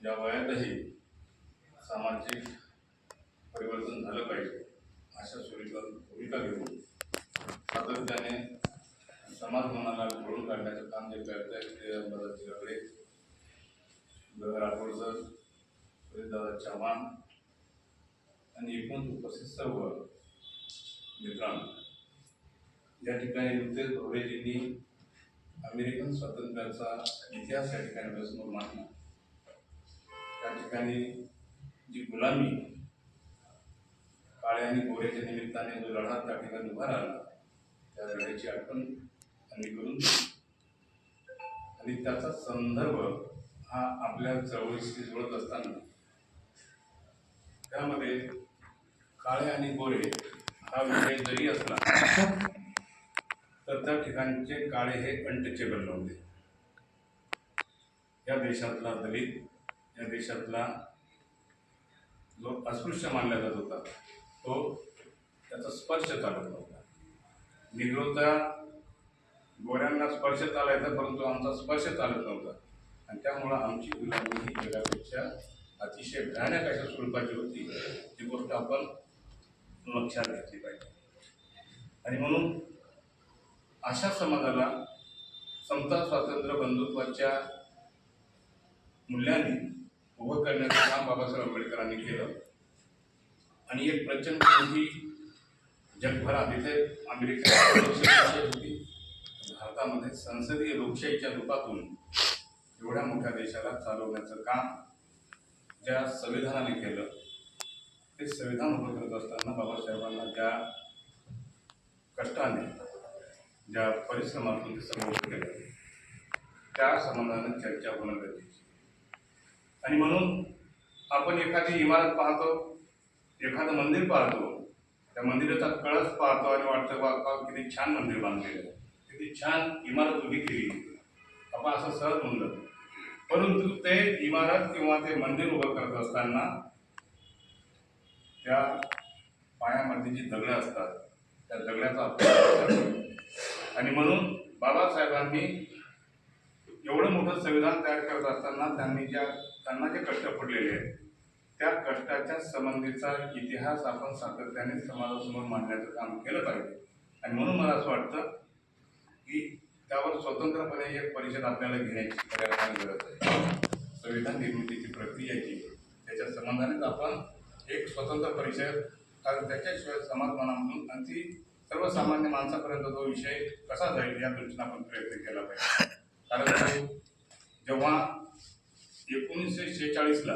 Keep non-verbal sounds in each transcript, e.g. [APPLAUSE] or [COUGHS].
या वयातही सामाजिक परिवर्तन झालं पाहिजे अशा सुविधा भूमिका घेऊन सातत्याने समाज मनाला घडून काढण्याचं काम जे करत आहे ते अंबादास जिराकडे राठोड सर दादा चव्हाण आणि एकूण उपस्थित सर्व मित्रांनो या ठिकाणी नुकतेच भोरेजींनी अमेरिकन स्वातंत्र्याचा इतिहास या ठिकाणी आपल्यासमोर मांडला. त्या ठिकाणी जी गुलामी काळ्या आणि गोऱ्याच्या निमित्ताने जो लढा त्या ठिकाणी उभा राहिला त्या लढ्याची आठवण त्यांनी करून आणि त्याचा संदर्भ हा आपल्या चळवळीशी जुळत असताना त्यामध्ये काळे आणि गोरे हा विषय जरी असला तर त्या ठिकाणचे काळे हे अनटचेबल नव्हते. या देशातला दलित या देशातला जो अस्पृश्य मानला जात होता तो त्याचा स्पर्श चालत नव्हता. निग्रोचा गोऱ्यांना स्पर्श चालायचा परंतु आमचा स्पर्श चालत नव्हता. आणि त्यामुळं आमची गुलाबी ही जगापेक्षा अतिशय भयानक अशा स्वरूपाची होती ती गोष्ट आपण लक्षात घेतली पाहिजे. आणि म्हणून अशा समाजाला समता स्वातंत्र्य बंधुत्वाच्या मूल्यांनी उभं करण्याचं काम बाबासाहेब आंबेडकरांनी केलं. आणि एक प्रचंड मोठी जगभरात इथे अमेरिकेत लोकशाही होती. भारतामध्ये संसदीय लोकशाहीच्या रूपातून एवढ्या मोठ्या देशाला चालवण्याचं काम ज्या संविधानाने केलं ते संविधान उभं करत असताना बाबासाहेबांना ज्या कष्टाने ज्या परिश्रमातून ते समोर केलं त्या संबंधाने चर्चा होणं गरजेची. आणि म्हणून आपण एखादी इमारत पाहतो एखादं मंदिर पाहतो त्या मंदिराचा कळस पाहतो आणि वाटतं बाबा किती छान मंदिर बांधलेलं किती छान इमारत उभी केली आपण असं सहज म्हणलं परंतु ते इमारत किंवा ते मंदिर उभं करत असताना त्या पायामध्ये जी दगडं असतात त्या दगड्याचा आणि म्हणून बाबासाहेबांनी एवढं मोठं संविधान तयार करत असताना त्यांनी ज्या त्यांना जे कष्ट पडलेले आहेत त्या कष्टाच्या संबंधीचा इतिहास आपण सातत्याने समाजासमोर मांडण्याचं काम केलं पाहिजे. आणि म्हणून मला असं वाटतं की त्यावर स्वतंत्रपणे एक परिषद आपल्याला घेण्याची खऱ्या गरज आहे. संविधान निर्मितीची प्रक्रियाची त्याच्या संबंधानेच आपण एक स्वतंत्र परिषद कारण त्याच्याशिवाय समाज मनामधून आणि ती सर्वसामान्य माणसापर्यंत तो विषय कसा जाईल या दृष्टीने आपण प्रयत्न केला पाहिजे. कारण जेव्हा एकोणीसशे शेहेचाळीसला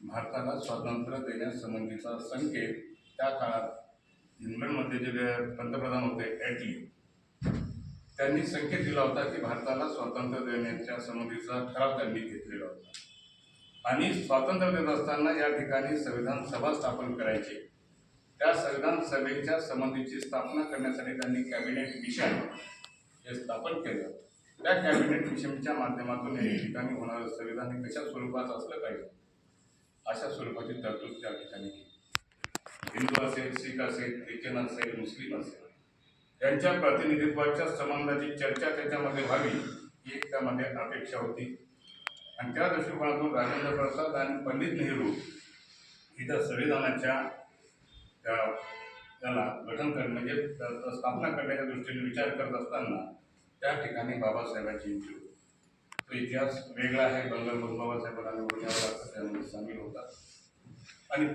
भारताला स्वातंत्र्य देण्यासंबंधीचा संकेत त्या काळात इंग्लंडमध्ये जे पंतप्रधान होते ॲटली त्यांनी संकेत दिला होता की भारताला स्वातंत्र्य देण्याच्या संबंधीचा ठराव त्यांनी घेतलेला होता. आणि स्वातंत्र्य देत असताना या ठिकाणी संविधान सभा स्थापन करायची. त्या संविधान सभेच्या संबंधीची स्थापना करण्यासाठी त्यांनी कॅबिनेट मिशन हे स्थापन केलं त्या कॅबिनेट मिशनच्या माध्यमातून या ठिकाणी होणारं संविधान हे कशा स्वरूपाचं असलं पाहिजे? अशा स्वरूपाची तरतूद त्या ठिकाणी केली. हिंदू असेल शीख असेल ख्रिश्चन असेल मुस्लिम असेल यांच्या प्रतिनिधित्वाच्या संबंधाची चर्चा त्याच्यामध्ये व्हावी ही एक त्यामध्ये अपेक्षा होती. आणि त्या दृष्टिकोनातून राजेंद्र प्रसाद आणि पंडित नेहरू ही त्या संविधानाच्या त्या गठन त्या- स्थापना करण्याच्या दृष्टीने विचार करत एंट्री होती. तो इतिहास वेगळा आहे बंगालमधून बाबासाहेबांना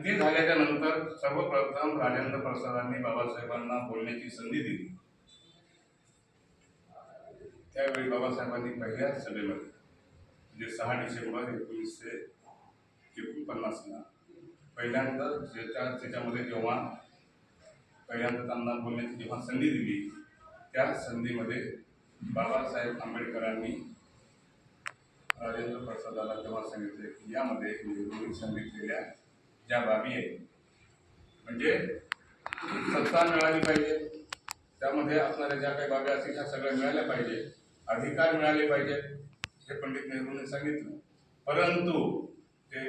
ते झाल्याच्या नंतर सर्वप्रथम राजेंद्र प्रसादांनी बाबासाहेबांना बोलण्याची संधी दिली. त्यावेळी बाबासाहेबांनी पहिल्या सभेमध्ये, म्हणजे सहा डिसेंबर एकोणीसशे एकोणपन्नासला, पहिल्यांदा जेव्हा पहिल्यांदा त्यांना बोलण्याची जेव्हा संधी दिली त्या संधीमध्ये बाबासाहेब आंबेडकरांनी राजेंद्र प्रसादाला तेव्हा सांगितले की यामध्ये म्हणजे नेहरूंनी सांगितलेल्या ज्या बाबी आहेत. म्हणजे सत्ता मिळाली पाहिजे त्यामध्ये असणाऱ्या ज्या काही बाबी असतील ह्या सगळ्या मिळाल्या पाहिजे अधिकार मिळाले पाहिजेत हे पंडित नेहरूंनी सांगितलं. परंतु ते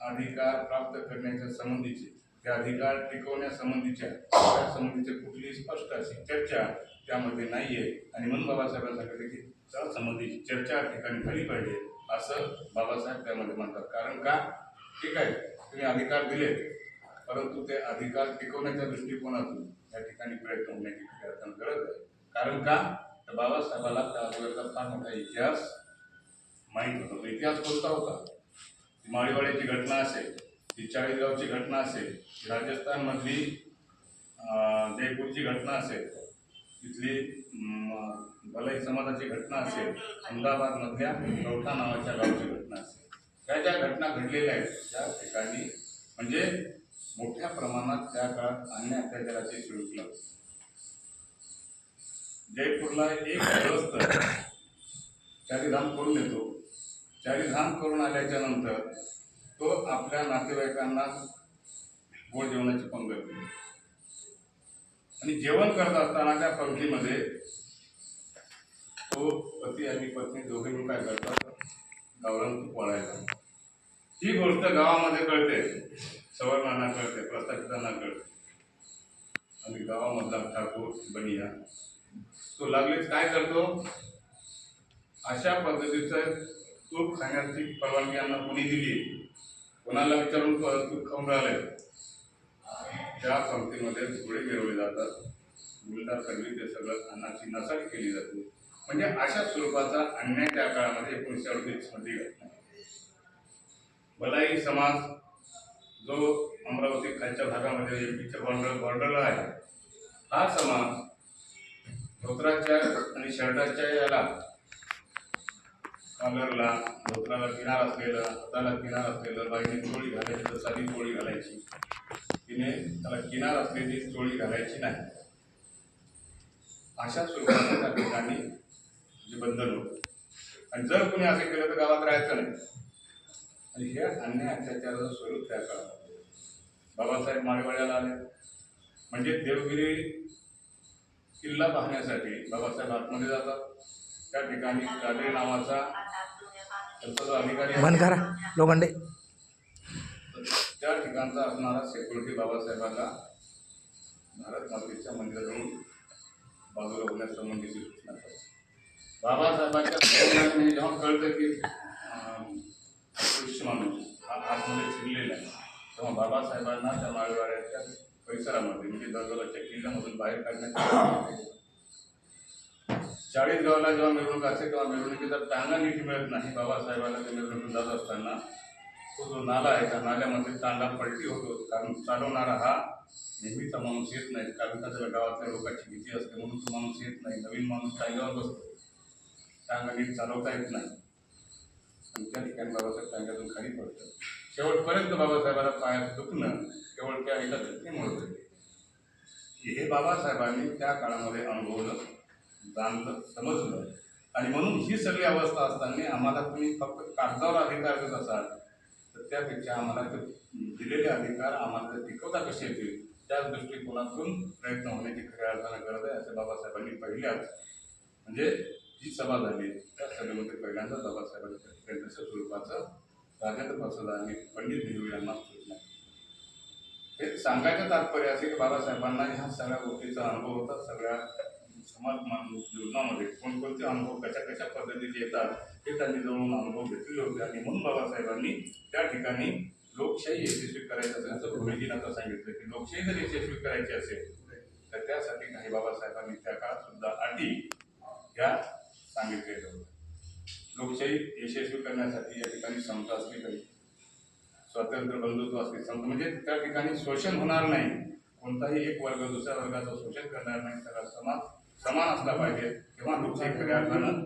अधिकार प्राप्त करण्याच्या संबंधीचे ते अधिकार टिकवण्यासंबंधीच्या संबंधीच्या कुठलीही स्पष्ट अशी चर्चा त्यामध्ये नाही आहे आणि म्हणून बाबासाहेबांनी सांगितलं की संबंधीची चर्चा ठिकाणी झाली पाहिजे असं बाबासाहेब त्यामध्ये म्हणतात. कारण का? ठीक आहे तुम्ही अधिकार दिले परंतु ते अधिकार टिकवण्याच्या दृष्टिकोनातून या ठिकाणी प्रयत्न होण्याची प्रयत्न करत गरज आहे. कारण का? तर बाबासाहेबाला त्या अगोदरचा फार मोठा इतिहास माहीत होता. तो इतिहास कोणता होता. माळीवाड्याची घटना असेल ती चाळीसगावची घटना असेल राजस्थानमधली जयपूरची घटना असेल तिथली भलाई समाजाची घटना असेल अहमदाबादमधल्या कवठा नावाच्या गावची घटना असेल. त्या ज्या घटना घडलेल्या आहेत त्या ठिकाणी म्हणजे मोठ्या प्रमाणात त्या काळात अन्य अत्याचाराचे शिळकलं जयपूरला एक ग्रस्त चारीधाम करून येतो. चारीधाम करून आल्याच्यानंतर तो आपल्या नातेवाईकांना गोड जेवणाची पंगत आणि जेवण करत असताना त्या पंक्तीमध्ये तो पती आणि पत्नी दोघे मिळून काय करतात? गावरान तूप वाढायला ही गोष्ट गावामध्ये कळते. सवर्णांना कळते प्रस्थापितांना कळते. आणि गावामधला ठाकूर बनिया. तो लागलीच काय करतो? अशा पद्धतीचं तूप खाण्याची परवानगी यांना कोणी दिली? कोणाला विचारून प- तूप खाऊन राहिले त्या संस्थेमध्ये थोडे मिळवले जातात. मुलगा सगळी ते सगळं अन्नाची नसाट केली जाते. म्हणजे अशा स्वरूपाचा अन्याय त्या काळामध्ये एकोणीसशे अडतीसमध्ये भलाई समाज जो अमरावती खालच्या भागामध्ये एमपीच्या बॉर्डर बॉर्डरला आहे हा समाज धोत्राच्या आणि शर्टाच्या याला कॉलरला धोत्राला किनार असलेलं हाताला किनार असलेलं बाईने चोळी घालायची तर साधी चोळी घालायची. तिने त्याला किनार असलेली चोळी घालायची नाही. अशा स्वरूपाच्या त्या ठिकाणी जे बंधन होतं. आणि जर कोणी असं केलं तर गावात राहायचं नाही. आणि हे अन्याय अत्याचाराचं स्वरूप त्या काळात बाबासाहेब माळेवाड्याला आले. म्हणजे देवगिरी किल्ला पाहण्यासाठी बाबासाहेब आतमध्ये जातात. त्या ठिकाणी कादरी नावाचा अधिकारी आहे, करा लोखंडे. त्या ठिकाणचा असणारा सेक्युरिटी बाबासाहेबांना भारत मातेच्या मंदिराजवळ बाजूला होण्यासंबंधीची सूचना करतो बाबासाहेबांच्या धैर्याने जेव्हा कळतं की अं, माणूस हा आतमध्ये शिरलेला आहे. तेव्हा बाबासाहेबांना त्या माळवाड्याच्या परिसरामध्ये म्हणजे दरबाराच्या किल्ल्यामधून बाहेर काढण्यात चाळीस गावाला जेव्हा मिरवणूक असते तेव्हा मिरवणुकीचा टांगा नीट मिळत नाही. बाबासाहेबांना ते मिरवणूक जात असताना तो जो नाला आहे त्या नाल्यामध्ये तांडा पलटी होतो. कारण चालवणारा हा नेहमीचा माणूस येत नाही. कारण त्याच्या गावातल्या लोकांची भीती असते म्हणून तो माणूस येत नाही. नवीन माणूस टांग्यावर बसतो. टांगा नीट चालवता येत नाही. आणि त्या ठिकाणी बाबासाहेब टांग्यातून खाली पडतं शेवटपर्यंत बाबासाहेबाला पायात दुखणं केवळ त्या एका घटनेमुळे घडले हे बाबासाहेबांनी त्या काळामध्ये अनुभवलं. जाणलं समजलं. आणि म्हणून ही सगळी अवस्था असताना आम्हाला तुम्ही फक्त कागदावर अधिकार देत असाल तर त्यापेक्षा आम्हाला ते दिलेले अधिकार आम्हाला ते टिकवता कसे येतील? त्याच दृष्टिकोनातून प्रयत्न होण्याची खऱ्या अर्थानं गरज आहे असे बाबासाहेबांनी पहिल्याच म्हणजे जी सभा झाली त्या सभेमध्ये पहिल्यांदा बाबासाहेबांच्या स्वरूपाचं राजेंद्र प्रसाद आणि पंडित नेहरू यांना सूचना हे सांगायचं तात्पर्य असे की बाबासाहेबांना ह्या सगळ्या गोष्टीचा अनुभव होता सगळ्या समाज मान- जीवनामध्ये कोणकोणते अनुभव कशा कशा पद्धतीचे येतात हे त्यांनी जवळून अनुभव घेतलेले होते. आणि म्हणून बाबासाहेबांनी त्या ठिकाणी लोकशाही यशस्वी करायचं असेल असं भूमिजीन आता सांगितलं की लोकशाही जर यशस्वी करायची असेल तर त्यासाठी काही बाबासाहेबांनी त्या काळात सुद्धा अटी ह्या सांगितलेल्या होत्या. लोकशाही यशस्वी करण्यासाठी या ठिकाणी समता असली पाहिजे स्वातंत्र्य बंधुत्व असली समता म्हणजे त्या ठिकाणी शोषण होणार नाही. कोणताही एक वर्ग दुसऱ्या वर्गाचं शोषण करणार नाही सगळा समाज समान असला पाहिजे तेव्हा लोक खऱ्या अर्थानं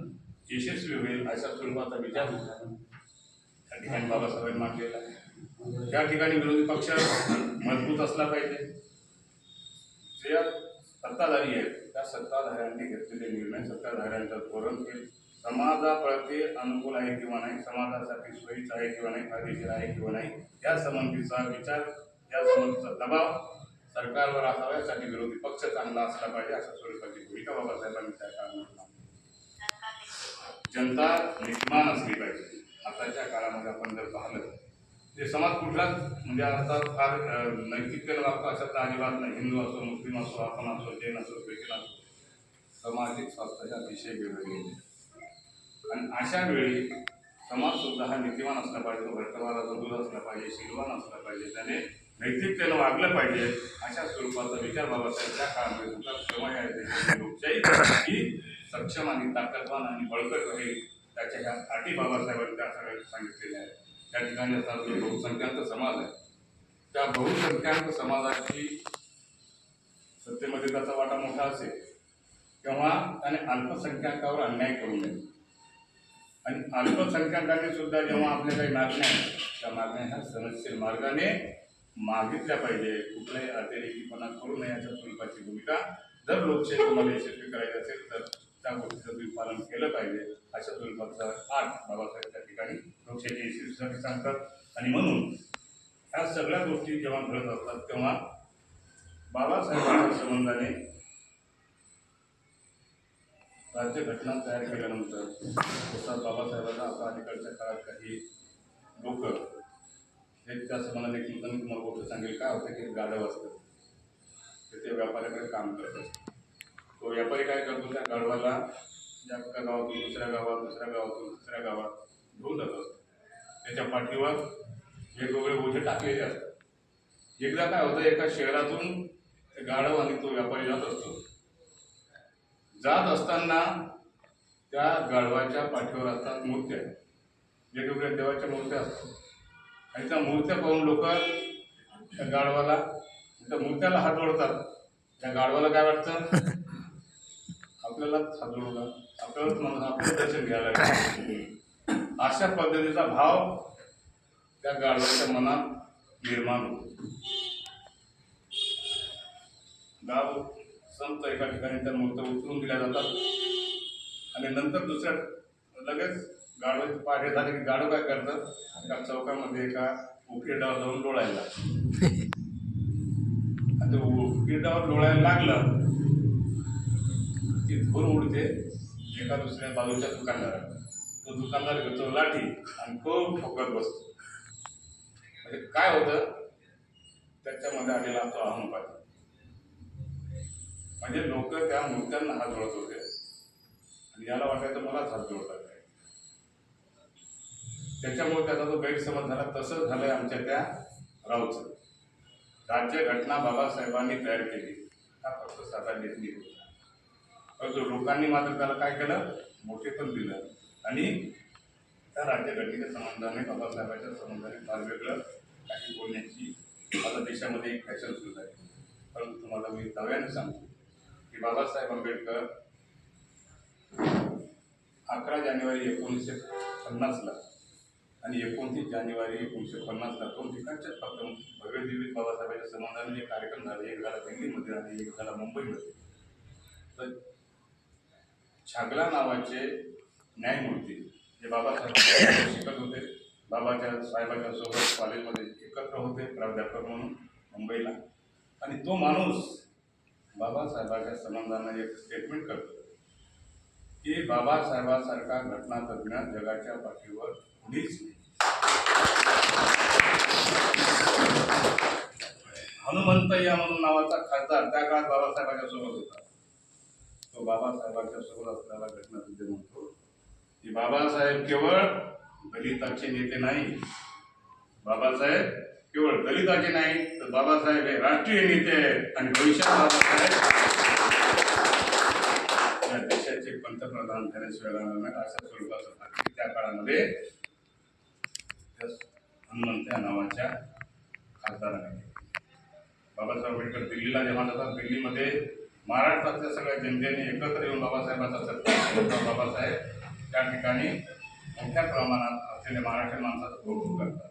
यशस्वी होईल अशा स्वरूपाचा विचार त्या ठिकाणी बाबासाहेबांनी मांडलेला आहे. त्या ठिकाणी विरोधी पक्ष मजबूत असला पाहिजे. जे सत्ताधारी आहेत त्या सत्ताधाऱ्यांनी घेतलेले निर्णय सत्ताधाऱ्यांचं धोरण हे समाजाप्रती अनुकूल आहे किंवा नाही समाजासाठी सोयीचं आहे किंवा नाही फायदेशीर आहे किंवा नाही या संबंधीचा विचार या संबंधीचा दबाव सरकारवर असावा यासाठी विरोधी पक्ष चांगला असला पाहिजे अशा स्वरूपाची भूमिका बाबासाहेबांनी त्या काळामध्ये जनता निष्मान असली पाहिजे. आताच्या काळामध्ये आपण जर पाहिलं ते समाज कुठलाच म्हणजे आता फार नैतिकतेला नैतिकतेनं वागतो अशातला अजिबात नाही. हिंदू असो मुस्लिम असो आपण असो जैन असो ख्रिश्चन असो सामाजिक स्वास्थ्याच्या अतिशय वेगवेगळे आणि अशा वेळी समाज सुद्धा हा नीतिवान असला पाहिजे तो भ्रष्टवादाचा दूर असला पाहिजे शीलवान असला पाहिजे त्याने नैतिकतेनं वागलं पाहिजे अशा स्वरूपाचा विचार बाबासाहेब त्या काळामध्ये होता या लोकशाही ही सक्षम आणि ताकदवान आणि बळकट राहील त्याच्या ह्या अटी बाबासाहेबांनी त्या सगळ्यांनी सांगितलेल्या आहेत. त्या ठिकाणी असा जो बहुसंख्याक समाज आहे. त्या बहुसंख्याक समाजाची सत्तेमध्ये त्याचा वाटा मोठा असेल तेव्हा त्याने अल्पसंख्याकावर अन्याय करू नये. आणि अल्पसंख्याकाने सुद्धा जेव्हा आपल्या काही मागण्या आहेत त्या मागण्या ह्या सहनशील मार्गाने मागितल्या पाहिजे. कुठलाही अतिरेकीपणा करू नये याच्या स्वरूपाची भूमिका. जर लोकशाही तुम्हाला यशस्वी करायची असेल तर त्या गोष्टीचं तुम्ही पालन केलं पाहिजे. अशा स्वरूपाचा आठ बाबासाहेब त्या ठिकाणी लोकशाही यशस्वीसाठी सांगतात. आणि म्हणून ह्या सगळ्या गोष्टी जेव्हा घडत असतात तेव्हा बाबासाहेबांच्या संबंधाने राज्यघटना तयार केल्यानंतर जसा बाबासाहेबांना आता अलीकडच्या काळात काही लोक हे त्या संबंधाने एक तुम्हाला गोष्ट सांगेल काय होतं की गाढव असतं. तर ते व्यापाऱ्याकडे काम करत तो व्यापारी काय करतो त्या गाढवाला ज्या एका गावातून दुसऱ्या गावात दुसऱ्या गावातून दुसऱ्या गावात घेऊन जात. असतो त्याच्या पाठीवर वेगवेगळे ओझे टाकलेले असतात. एकदा काय होतं एका शहरातून ते गाढव आणि तो व्यापारी जात असतो. जात असताना त्या गाढवाच्या पाठीवर असतात मूर्त्या. वेगवेगळ्या देवाच्या मूर्त्या असतात. आणि त्या मूर्त्या पाहून लोक त्या गाढवाला त्या मूर्त्याला हात जोडतात. त्या गाढवाला काय वाटतं? [LAUGHS] आपल्यालाच हात जोडला आपल्यालाच म्हणून आपलं दर्शन घ्यायला लागलं. अशा पद्धतीचा भाव त्या गाढवाच्या मनात निर्माण होतो. गाव संत एका ठिकाणी त्या मूर्त्या उचलून दिल्या जातात. आणि नंतर दुसऱ्या लगेच गाढवाचे पाढे झाले की गाडू काय करतात? एका चौकामध्ये एका उकिरडावर जाऊन डोळायला आणि ते उकिरडावर डोळायला लागलं ती धूर उडते एका दुसऱ्या बाजूच्या दुकानदाराला. तो दुकानदार घेतो लाठी आणि खूप ठोकत बसतो. म्हणजे काय होतं? त्याच्यामध्ये आलेला तो अहंकार. म्हणजे लोक त्या मूर्त्यांना हात जोडत होते. आणि याला वाटायचं मलाच हात जोडतात. त्याच्यामुळे त्याचा जो गैरसमज झाला तसं झालंय आमच्या त्या राऊचं राज्यघटना बाबासाहेबांनी तयार केली. हा फक्त साधा निर्णय होता. परंतु लोकांनी मात्र त्याला काय केलं? मोठे पण दिलं. आणि त्या राज्यघटनेच्या संबंधाने बाबासाहेबांच्या संबंधाने फार वेगळं काही बोलण्याची आता देशामध्ये एक फॅशन सुरू आहे परंतु तुम्हाला मी नव्याने सांगतो की बाबासाहेब आंबेडकर अकरा जानेवारी एकोणीसशे पन्नासला आणि एकोणतीस जानेवारी एकोणीसशे पन्नासला दोन ठिकाणच्या फक्त भव्य देवी बाबासाहेबांच्या संबंधाने जे कार्यक्रम झाले. एक झाला दिल्लीमध्ये आणि एक झाला मुंबईमध्ये. तर छागला नावाचे न्यायमूर्ती जे बाबासाहेब [COUGHS] शिकत होते. बाबाच्या साहेबाच्या सोबत कॉलेजमध्ये एकत्र होते प्राध्यापक म्हणून मुंबईला. आणि तो माणूस बाबासाहेबाच्या संबंधानं एक स्टेटमेंट करतो की बाबासाहेबासारखा घटनातज्ञ जगाच्या पाठीवर कुणीच नाही. हनुमंतय्या म्हणून नावाचा खासदार त्या काळात बाबासाहेबांच्या सोबत होता. तो बाबासाहेबांच्या सोबत असलेला तिथे म्हणतो. की बाबासाहेब केवळ दलिताचे नेते नाही. बाबासाहेब केवळ दलिताचे नाही तर बाबासाहेब हे राष्ट्रीय नेते आहेत. आणि भविष्यात बाबासाहेब या देशाचे पंतप्रधान झाल्याशिवाय वेळा अशा स्वरूपाचं त्या काळामध्ये हनुमंत्या नावाच्या खासदाराने बाबासाहेब आंबेडकर दिल्लीला जेव्हा जातात दिल्लीमध्ये महाराष्ट्रातल्या सगळ्या जनतेने एकत्र येऊन बाबासाहेबांचा सत्कार बाबासाहेब त्या ठिकाणी मोठ्या प्रमाणात असलेल्या महाराष्ट्र माणसाचं कौतुक करतात.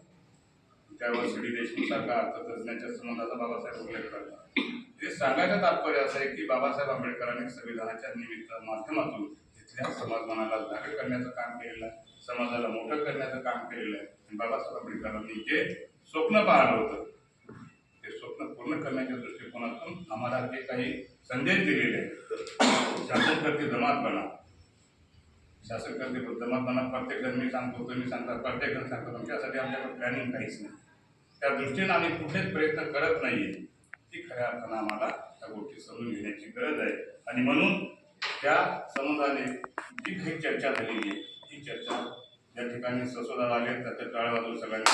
त्यावर सी डी देशमुख सारखा अर्थतज्ञाच्या संबंधाचा बाबासाहेब उल्लेख करतात. हे सांगायचं तात्पर्य असं आहे की बाबासाहेब आंबेडकरांनी संविधानाच्या निमित्त माध्यमातून इथल्या समाजमनाला जागर करण्याचं काम केलेलं आहे. समाजाला मोठं करण्याचं काम केलेलं आहे. आणि बाबासाहेब आंबेडकरांनी जे स्वप्न पाहिलं होतं स्वप्न पूर्ण करण्याच्या दृष्टिकोनातून आम्हाला जे काही संदेश दिलेले आहेत. शासनकर्ते जमात बना. शासनकर्ते जमात बना. प्रत्येक मी सांगतो तुम्ही सांगता प्रत्येकजण सांगतो. तुमच्यासाठी आमच्याकडे प्लॅनिंग काहीच नाही. त्या दृष्टीनं आम्ही कुठेच प्रयत्न करत नाहीये. ती खऱ्या अर्थानं आम्हाला त्या गोष्टी समजून घेण्याची गरज आहे. आणि म्हणून त्या समुदायाने जी काही चर्चा झालेली आहे ती चर्चा या ठिकाणी ससोदा आले त्याच्या टाळ्या वाजवून सगळ्यांनी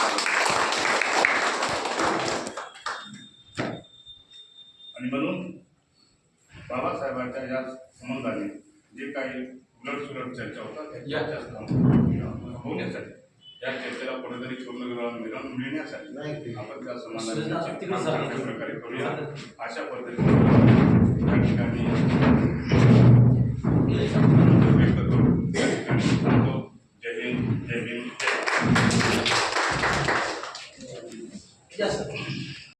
आणि म्हणून बाबासाहेबांच्या या संबंधाने जे काही ब्लड उलटसुलट चर्चा होतात त्या चर्चा होण्यासाठी या चर्चेला कुठेतरी पूर्ण विराम मिळण्यासाठी आपण त्या समाजाने चांगल्या प्रकारे करूया. अशा पद्धतीने या ठिकाणी व्यक्त करू जय हिंद जय हिंद जय